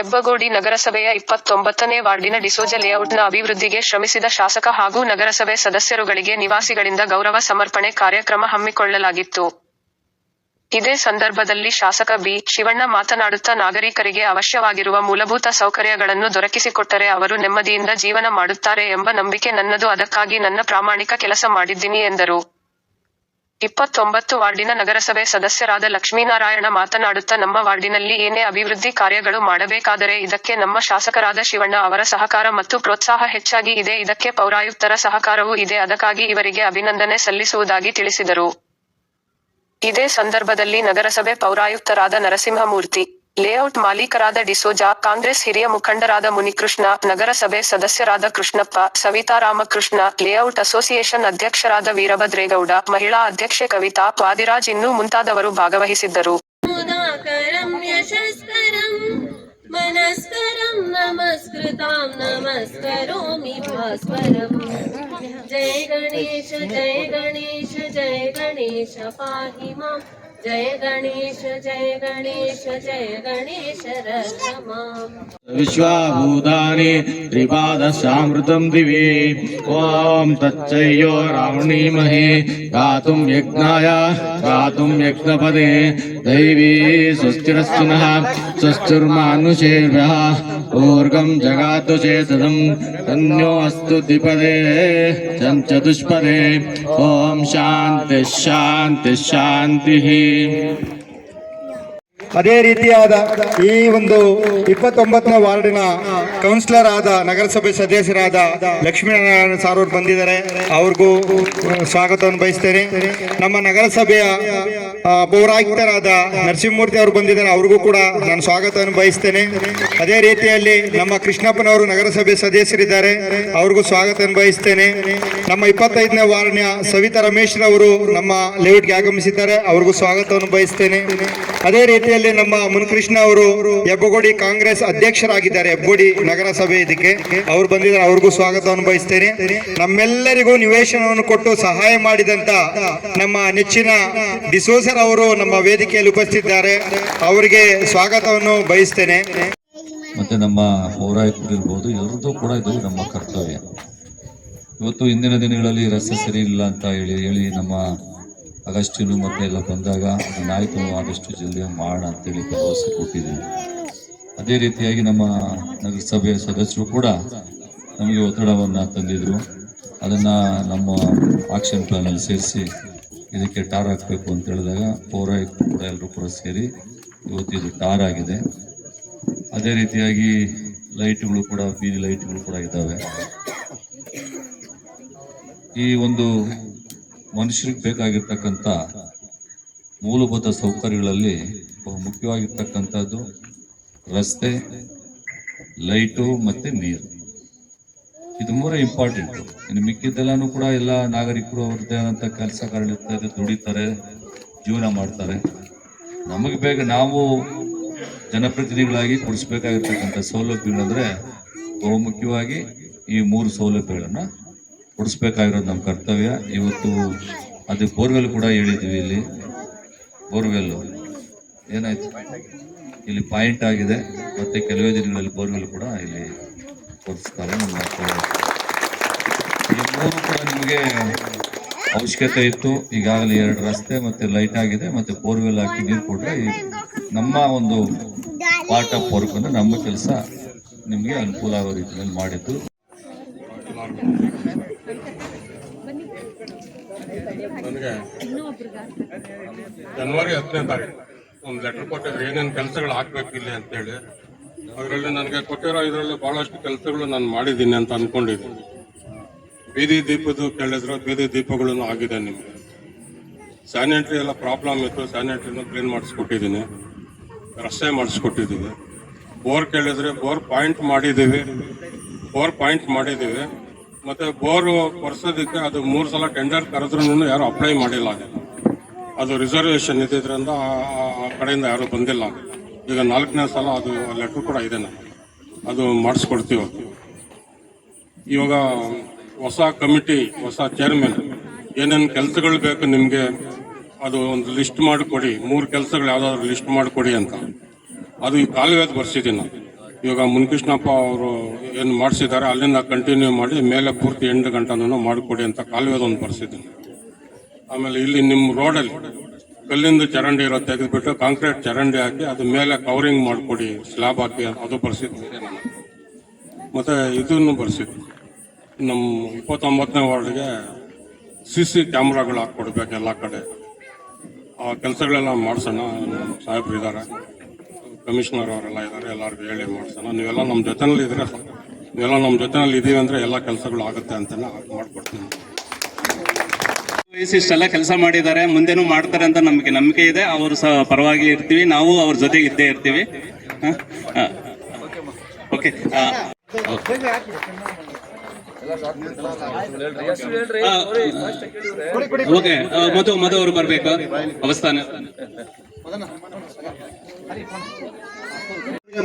ಹೆಬ್ಬಗೋಡಿ ನಗರಸಭೆಯ ಇಪ್ಪತ್ತೊಂಬತ್ತನೇ ವಾರ್ಡಿನ ಡಿಸೋಜ ಲೇಔಟ್ನ ಅಭಿವೃದ್ಧಿಗೆ ಶ್ರಮಿಸಿದ ಶಾಸಕ ಹಾಗೂ ನಗರಸಭೆ ಸದಸ್ಯರುಗಳಿಗೆ ನಿವಾಸಿಗಳಿಂದ ಗೌರವ ಸಮರ್ಪಣೆ ಕಾರ್ಯಕ್ರಮ ಹಮ್ಮಿಕೊಳ್ಳಲಾಗಿತ್ತು. ಇದೇ ಸಂದರ್ಭದಲ್ಲಿ ಶಾಸಕ ಬಿ. ಶಿವಣ್ಣ ಮಾತನಾಡುತ್ತಾ ನಾಗರಿಕರಿಗೆ ಅವಶ್ಯವಾಗಿರುವ ಮೂಲಭೂತ ಸೌಕರ್ಯಗಳನ್ನು ದೊರಕಿಸಿಕೊಟ್ಟರೆ ಅವರು ನೆಮ್ಮದಿಯಿಂದ ಜೀವನ ಮಾಡುತ್ತಾರೆ ಎಂಬ ನಂಬಿಕೆ ನನ್ನದು. ಅದಕ್ಕಾಗಿ ನನ್ನ ಪ್ರಾಮಾಣಿಕ ಕೆಲಸ ಮಾಡಿದ್ದೀನಿ ಎಂದರು. ಇಪ್ಪತ್ತೊಂಬತ್ತು ವಾರ್ಡಿನ ನಗರಸಭೆ ಸದಸ್ಯರಾದ ಲಕ್ಷ್ಮೀನಾರಾಯಣ ಮಾತನಾಡುತ್ತಾ, ನಮ್ಮ ವಾರ್ಡಿನಲ್ಲಿ ಏನೇ ಅಭಿವೃದ್ಧಿ ಕಾರ್ಯಗಳು ಮಾಡಬೇಕಾದರೆ ಇದಕ್ಕೆ ನಮ್ಮ ಶಾಸಕರಾದ ಶಿವಣ್ಣ ಅವರ ಸಹಕಾರ ಮತ್ತು ಪ್ರೋತ್ಸಾಹ ಹೆಚ್ಚಾಗಿ ಇದೆ. ಇದಕ್ಕೆ ಪೌರಾಯುಕ್ತರ ಸಹಕಾರವೂ ಇದೆ. ಅದಕ್ಕಾಗಿ ಇವರಿಗೆ ಅಭಿನಂದನೆ ಸಲ್ಲಿಸುವುದಾಗಿ ತಿಳಿಸಿದರು. ಇದೇ ಸಂದರ್ಭದಲ್ಲಿ ನಗರಸಭೆ ಪೌರಾಯುಕ್ತರಾದ ನರಸಿಂಹಮೂರ್ತಿ ಲೇಔಟ್ ಮಾಲೀಕರಾದ ಡಿಸೋಜಾ, ಕಾಂಗ್ರೆಸ್ ಹಿರಿಯ ಮುಖಂಡರಾದ ಮುನಿಕೃಷ್ಣ, ನಗರಸಭೆ ಸದಸ್ಯರಾದ ಕೃಷ್ಣಪ್ಪ, ಸವಿತಾ ರಾಮಕೃಷ್ಣ, ಲೇಔಟ್ ಅಸೋಸಿಯೇಷನ್ ಅಧ್ಯಕ್ಷರಾದ ವೀರಭದ್ರೇಗೌಡ ಮಹಿಳಾ ಅಧ್ಯಕ್ಷೆ ಕವಿತಾ ಪಾದಿರಾಜ್ ಇನ್ನೂ ಮುಂತಾದವರು ಭಾಗವಹಿಸಿದ್ದರು. ಜಯ ಗಣೇಶ ಜಯ ಗಣೇಶ ಜಯ ಗಣೇಶ जय गणेश जय गणेश जय गणेश विश्वाभूतानि त्रिपादशामृतं दिवे। ॐ तच्चयो रावणीमहे। गातुं यज्ञाय गातुं यज्ञपदे। दैवी स्वस्तिरस्तु नः स्वस्तिर्मानुषेभ्यः ऊर्गं जगातु चेतदं तन्यो अस्तु द्विपदे चं चतुष्पदे ॐ शान्तिः शान्तिः शान्तिः ಅದೇ ರೀತಿಯಾದ ಈ ಒಂದು ಇಪ್ಪತ್ತೊಂಬತ್ತನೇ ವಾರ್ಡಿನ ಕೌನ್ಸಿಲರ್ ಆದ ನಗರಸಭೆ ಸದಸ್ಯರಾದ ಲಕ್ಷ್ಮೀನಾರಾಯಣ ಸಾರ್ ಅವರು ಬಂದಿದ್ದಾರೆ. ಅವ್ರಿಗೂ ಸ್ವಾಗತವನ್ನು ಬಯಸ್ತೇನೆ. ನಮ್ಮ ನಗರಸಭೆಯ ಪೌರಾಯುಕ್ತರಾದ ನರಸಿಂಹಮೂರ್ತಿ ಅವರು ಬಂದಿದ್ದಾರೆ. ಅವ್ರಿಗೂ ಕೂಡ ನಾನು ಸ್ವಾಗತವನ್ನು ಬಯಸ್ತೇನೆ. ಅದೇ ರೀತಿಯಲ್ಲಿ ನಮ್ಮ ಕೃಷ್ಣಪ್ಪನವರು ನಗರಸಭೆ ಸದಸ್ಯರಿದ್ದಾರೆ. ಅವ್ರಿಗೂ ಸ್ವಾಗತವನ್ನು ಬಯಸ್ತೇನೆ. ನಮ್ಮ ಇಪ್ಪತ್ತೈದನೇ ವಾರ್ಡ್ನ ಸವಿತಾ ರಮೇಶ್ ರವರು ನಮ್ಮ ಲೇಔಟ್ಗೆ ಆಗಮಿಸಿದ್ದಾರೆ. ಅವ್ರಿಗೂ ಸ್ವಾಗತವನ್ನು ಬಯಸ್ತೇನೆ. ಅದೇ ರೀತಿಯಲ್ಲಿ ನಮ್ಮ ಮುನ್ಕೃಷ್ಣ ಅವರು ಹೆಬ್ಬಗೋಡಿ ಕಾಂಗ್ರೆಸ್ ಅಧ್ಯಕ್ಷರಾಗಿದ್ದಾರೆ. ಹೆಬ್ಬಗೋಡಿ ನಗರಸಭೆ ಇದಕ್ಕೆ. ಅವ್ರು ಬಂದಿದ್ದಾರೆ. ಅವ್ರಿಗೂ ಸ್ವಾಗತವನ್ನು ಬಯಸ್ತೇನೆ ನಮ್ಮೆಲ್ಲರಿಗೂ ನಿವೇಶನವನ್ನು ಕೊಟ್ಟು ಸಹಾಯ ಮಾಡಿದಂತ ನಮ್ಮ ನೆಚ್ಚಿನ ಡಿಸೋಸರ್ ಅವರು ನಮ್ಮ ವೇದಿಕೆಯಲ್ಲಿ ಉಪಸ್ಥಿತಿದ್ದಾರೆ. ಅವರಿಗೆ ಸ್ವಾಗತವನ್ನು ಬಯಸ್ತೇನೆ. ಮತ್ತೆ ನಮ್ಮ ಪೌರಾಯಕರು ಇರ್ಬೋದು ಎಲ್ಲರದ್ದು ಕೂಡ ಇದು ನಮ್ಮ ಕರ್ತವ್ಯ. ಇವತ್ತು ಇಂದಿನ ದಿನಗಳಲ್ಲಿ ರಸ್ತೆ ಸರಿ ಇಲ್ಲ ಅಂತ ಹೇಳಿ ಹೇಳಿ ನಮ್ಮ ಅಗಸ್ಟಿನು ಮತ್ತೆ ಎಲ್ಲ ಬಂದಾಗ ಅದನ್ನಾಯ್ತು ಆದಷ್ಟು ಜಲ್ದಿ ಮಾಡೋಣ ಅಂತೇಳಿ ಭರವಸೆ ಕೊಟ್ಟಿದ್ದೀವಿ ಅದೇ ರೀತಿಯಾಗಿ ನಮ್ಮ ನಗರಸಭೆಯ ಸದಸ್ಯರು ಕೂಡ ನಮಗೆ ಒತ್ತಡವನ್ನು ತಂದಿದ್ರು. ಅದನ್ನು ನಮ್ಮ ಆಕ್ಷನ್ ಪ್ಲಾನಲ್ಲಿ ಸೇರಿಸಿ ಇದಕ್ಕೆ ಟಾರ್ ಹಾಕಬೇಕು ಅಂತ ಹೇಳಿದಾಗ ಪೌರಾಯುಕ್ತರು ಕೂಡ ಎಲ್ಲರೂ ಕೂಡ ಸೇರಿ ಇವತ್ತು ಇದು ಟಾರ್ ಆಗಿದೆ. ಅದೇ ರೀತಿಯಾಗಿ ಲೈಟ್ಗಳು ಕೂಡ, ಬೀದಿ ಲೈಟ್ಗಳು ಕೂಡ ಇದ್ದಾವೆ. ಈ ಒಂದು ಮನುಷ್ಯರಿಗೆ ಬೇಕಾಗಿರ್ತಕ್ಕಂಥ ಮೂಲಭೂತ ಸೌಕರ್ಯಗಳಲ್ಲಿ ಬಹು ಮುಖ್ಯವಾಗಿರ್ತಕ್ಕಂಥದ್ದು ರಸ್ತೆ, ಲೈಟು ಮತ್ತು ನೀರು. ಇದು ಮೂರೇ ಇಂಪಾರ್ಟೆಂಟು. ಇನ್ನು ಮಿಕ್ಕಿದ್ದೆಲ್ಲನೂ ಕೂಡ ಎಲ್ಲ ನಾಗರಿಕರು ಅವ್ರದ್ದೇ ಆದಂಥ ಕೆಲಸ ದುಡಿತಾರೆ, ಜೀವನ ಮಾಡ್ತಾರೆ. ನಮಗೆ ಬೇಗ ನಾವು ಜನಪ್ರತಿನಿಧಿಗಳಾಗಿ ಕೊಡಿಸ್ಬೇಕಾಗಿರ್ತಕ್ಕಂಥ ಸೌಲಭ್ಯಗಳಂದರೆ ಬಹುಮುಖ್ಯವಾಗಿ ಈ ಮೂರು ಸೌಲಭ್ಯಗಳನ್ನು ಕೊಡಿಸ್ಬೇಕಾಗಿರೋದು ನಮ್ಮ ಕರ್ತವ್ಯ. ಇವತ್ತು ಅದು ಬೋರ್ವೆಲ್ ಕೂಡ ಹೇಳಿದ್ವಿ ಇಲ್ಲಿ. ಬೋರ್ವೆಲ್ಲು ಏನಾಯ್ತು? ಇಲ್ಲಿ ಪಾಯಿಂಟ್ ಆಗಿದೆ. ಮತ್ತೆ ಕೆಲವೇ ದಿನಗಳಲ್ಲಿ ಬೋರ್ವೆಲ್ ಕೂಡ ಇಲ್ಲಿ ಕೊಡಿಸ್ತಾರೆ ನಮ್ಮ ಈ ನಿಮಗೆ ಅವಶ್ಯಕತೆ ಇತ್ತು. ಈಗಾಗಲೇ ಎರಡು ರಸ್ತೆ ಮತ್ತೆ ಲೈಟ್ ಆಗಿದೆ. ಮತ್ತೆ ಬೋರ್ವೆಲ್ ಹಾಕಿ ನೀರು ಕೊಟ್ಟರೆ ನಮ್ಮ ಒಂದು ಪಾರ್ಟ್ ಆಫ್ ವರ್ಕ್ ಅಂದ್ರೆ ನಮ್ಮ ಕೆಲಸ ನಿಮಗೆ ಅನುಕೂಲ ಆಗೋ ರೀತಿಯಲ್ಲಿ ಮಾಡಿದ್ದು ನನಗೆ ಜನವರಿ ಹತ್ತನೇ ತಾರೀಕು. ಒಂದು ಲೆಟರ್ ಕೊಟ್ಟಿದ್ರು. ಏನೇನು ಕೆಲಸಗಳು ಹಾಕ್ಬೇಕು ಇಲ್ಲಿ ಅಂತೇಳಿ. ಅದರಲ್ಲಿ ನನಗೆ ಕೊಟ್ಟಿರೋ ಇದರಲ್ಲಿ ಬಹಳಷ್ಟು ಕೆಲಸಗಳು ನಾನು ಮಾಡಿದ್ದೀನಿ ಅಂತ ಅಂದ್ಕೊಂಡಿದ್ದೀನಿ ಬೀದಿ ದೀಪದ್ದು ಕೇಳಿದ್ರು. ಬೀದಿ ದೀಪಗಳನ್ನು ಆಗಿದೆ ನಿಮಗೆ. ಸ್ಯಾನಿಟರಿ ಎಲ್ಲ ಪ್ರಾಬ್ಲಮ್ ಇತ್ತು. ಸ್ಯಾನಿಟ್ರಿನ ಕ್ಲೀನ್ ಮಾಡಿಸ್ಕೊಟ್ಟಿದ್ದೀನಿ. ರಸ್ತೆ ಮಾಡಿಸ್ಕೊಟ್ಟಿದ್ದೀವಿ. ಬೋರ್ ಕೇಳಿದ್ರೆ ಬೋರ್ ಪಾಯಿಂಟ್ ಮಾಡಿದ್ದೀವಿ. ಬೋರ್ ಪಾಯಿಂಟ್ ಮಾಡಿದ್ದೀವಿ. ಮತ್ತೆ ಬೋರ್ ಕೊರ್ಸೋದಕ್ಕೆ ಅದು ಮೂರು ಸಲ ಟೆಂಡರ್ ಕರೆದ್ರೂ ಯಾರು ಅಪ್ಲೈ ಮಾಡಿಲ್ಲ. ಅದನ್ನ. ಅದು ರಿಸರ್ವೇಶನ್ ಇದ್ದಿದ್ದರಿಂದ ಆ- ಕಡೆಯಿಂದ ಯಾರು ಬಂದಿಲ್ಲ. ಈಗ ನಾಲ್ಕನೇ ಸಲ ಅದು ಲೆಟ್ರ್ ಕೂಡ ಇದೆ ಅದು ಮಾಡಿಸ್ಕೊಡ್ತೀವಿ. ಇವಾಗ ಹೊಸ ಕಮಿಟಿ ಹೊಸ ಚೇರ್ಮನ್ ಏನೇನು ಕೆಲಸಗಳು ಬೇಕು ನಿಮಗೆ, ಅದು ಒಂದು ಲಿಸ್ಟ್ ಮಾಡಿಕೊಡಿ. ಮೂರು ಕೆಲಸಗಳು ಯಾವುದಾದ್ರು ಲಿಸ್ಟ್ ಮಾಡಿಕೊಡಿ ಅಂತ. ಅದು ಈ ಕಾಲುವೆದು ಬರ್ಸಿದ್ದೀನಿ ನಾನು ಇವಾಗ ಮುನ್ಕೃಷ್ಣಪ್ಪ ಅವರು ಏನು ಮಾಡಿಸಿದ್ದಾರೆ, ಅಲ್ಲಿಂದ ಕಂಟಿನ್ಯೂ ಮಾಡಿ ಮೇಲೆ ಪೂರ್ತಿ ಎಂಟು ಗಂಟೆನೂ ಮಾಡಿಕೊಡಿ ಅಂತ ಕಾಲುವೆದೊಂದು ಬರ್ಸಿದ್ದೀನಿ ಆಮೇಲೆ ಇಲ್ಲಿ ನಿಮ್ಮ ರೋಡಲ್ಲಿ ಕಲ್ಲಿಂದ ಚರಂಡಿ ಇರೋ ತೆಗೆದುಬಿಟ್ಟು ಕಾಂಕ್ರೀಟ್ ಚರಂಡಿ ಹಾಕಿ ಅದ್ರ ಮೇಲೆ ಕವರಿಂಗ್ ಮಾಡಿಕೊಡಿ ಸ್ಲ್ಯಾಬ್ ಹಾಕಿ, ಅದು ಬರ್ಸಿದ್ವಿ. ಮತ್ತೆ ಇದನ್ನು ಬರ್ಸಿದ್ವಿ. ನಮ್ಮ ಇಪ್ಪತ್ತೊಂಬತ್ತನೇ ವಾರ್ಡ್ಗೆ ಸಿ ಸಿ ಕ್ಯಾಮ್ರಾಗಳು ಹಾಕ್ಕೊಡ್ಬೇಕು ಎಲ್ಲ ಕಡೆ. ಆ ಕೆಲಸಗಳೆಲ್ಲ ಮಾಡ್ಸೋಣ ಸಾಹೇಬ್ರು ಇದ್ದಾರೆ ಕಮಿಷನರ್ ಅವರೆಲ್ಲ ಇದ್ದಾರೆ ಎಲ್ಲರಿಗೂ ಹೇಳಿ ಮಾಡ್ಸೋಣ. ನೀವೆಲ್ಲ ನಮ್ಮ ಜೊತೆನಲ್ಲಿ ಇದ್ರೆ ನೀವೆಲ್ಲ ನಮ್ಮ ಜೊತೆನಲ್ಲಿ ಇದೀವಿ ಅಂದ್ರೆ ಎಲ್ಲ ಕೆಲಸಗಳು ಆಗುತ್ತೆ ಅಂತ ಮಾಡ್ಕೊಡ್ತೀನಿ. ವಹಿಸಿ ಇಷ್ಟೆಲ್ಲ ಕೆಲಸ ಮಾಡಿದ್ದಾರೆ ಮುಂದೆನೂ ಮಾಡ್ತಾರೆ ಅಂತ ನಮಗೆ ನಂಬಿಕೆ ಇದೆ. ಅವರು ಸಹ ಪರವಾಗಿ ಇರ್ತೀವಿ. ನಾವು ಅವ್ರ ಜೊತೆ ಇದ್ದೇ ಇರ್ತೀವಿ. ಹ? ಹ. ಓಕೆ ಓಕೆ ಮಧು ಮಧು ಅವರು ಬರ್ಬೇಕು. ಅವಸ್ಥಾನ.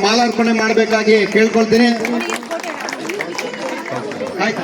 ಮಾಲಾರ್ಪಣೆ ಮಾಡಬೇಕಾಗಿ ಕೇಳ್ಕೊಳ್ತೀನಿ. ಆಯ್ತು.